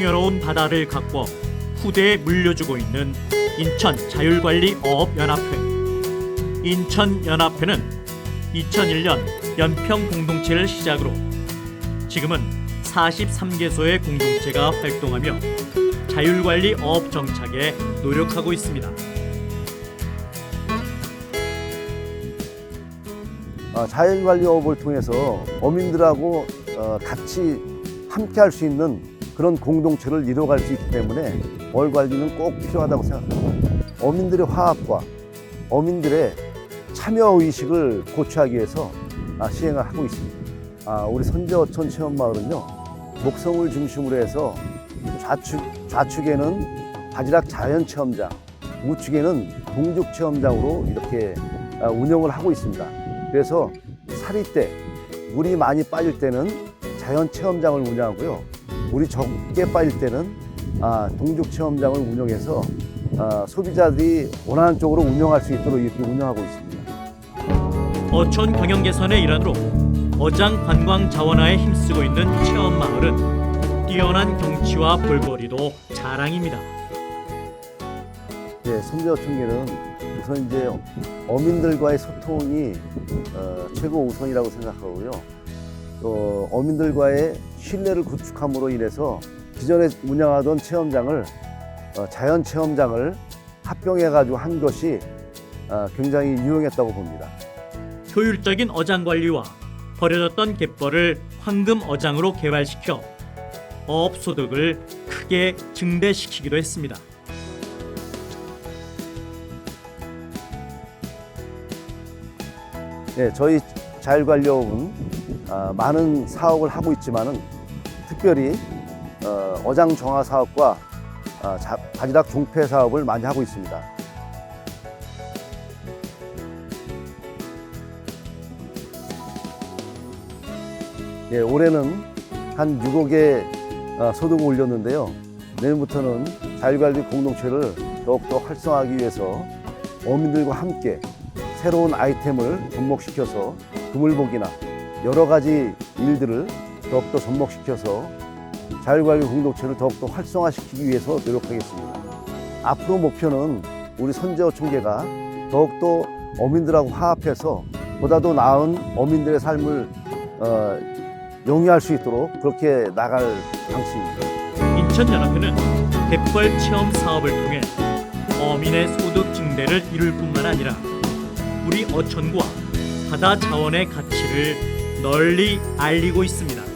풍요로운 바다를 가꿔 후대에 물려주고 있는 인천 자율관리어업연합회. 인천연합회는 2001년 연평 공동체를 시작으로 지금은 43개소의 공동체가 활동하며 자율관리 어업 정착에 노력하고 있습니다. 어, 자연관리업을 통해서 어민들하고 어, 같이 함께 할 수 있는 그런 공동체를 이뤄갈 수 있기 때문에 어월 관리는 꼭 필요하다고 생각합니다. 어민들의 화합과 어민들의 참여 의식을 고취하기 위해서 아, 시행을 하고 있습니다. 아, 우리 선제어촌 체험마을은요 목성을 중심으로 해서 좌측 좌측에는 바지락 자연 체험장, 우측에는 동죽 체험장으로 이렇게 아, 운영을 하고 있습니다. 그래서 살이 때 물이 많이 빠질 때는 자연 체험장을 운영하고요. 물이 적게 빠질 때는 아, 동죽 체험장을 운영해서 아, 소비자들이 원하는 쪽으로 운영할 수 있도록 이렇게 운영하고 있습니다. 어촌 경영 개선의 일환으로 어장 관광 자원화에 힘쓰고 있는 체험 마을은 뛰어난 경치와 볼거리도 자랑입니다. 예, 선제어촌계는 우선 이제 어민들과의 소통이 어, 최고 우선이라고 생각하고요. 또 어민들과의 신뢰를 구축함으로 인해서 기존에 운영하던 체험장을 어, 자연 체험장을 합병해가지고 한 것이 어, 굉장히 유용했다고 봅니다. 효율적인 어장 관리와 버려졌던 갯벌을 황금 어장으로 개발시켜 어업 소득을 크게 증대시키기도 했습니다. 네, 저희 자율관리업은 아, 많은 사업을 하고 있지만은 특별히 어, 어장 정화 사업과 아, 자- 바지락 종폐 사업을 많이 하고 있습니다. 예, 올해는 한 6억의 아, 소득을 올렸는데요. 내년부터는 자율관리 공동체를 더욱더 활성화하기 위해서 어민들과 함께 새로운 아이템을 접목시켜서 그물복이나 여러 가지 일들을 더욱더 접목시켜서 자율관리 공동체를 더욱더 활성화시키기 위해서 노력하겠습니다. 앞으로 목표는 우리 선제어촌계가 더욱더 어민들하고 화합해서 보다도 나은 어민들의 삶을 어, 영위할 수 있도록 그렇게 나갈 방식입니다. 인천연합회는 갯벌 체험 사업을 통해 어민의 소득 증대를 이룰 뿐만 아니라 우리 어촌과 바다 자원의 가치를 널리 알리고 있습니다.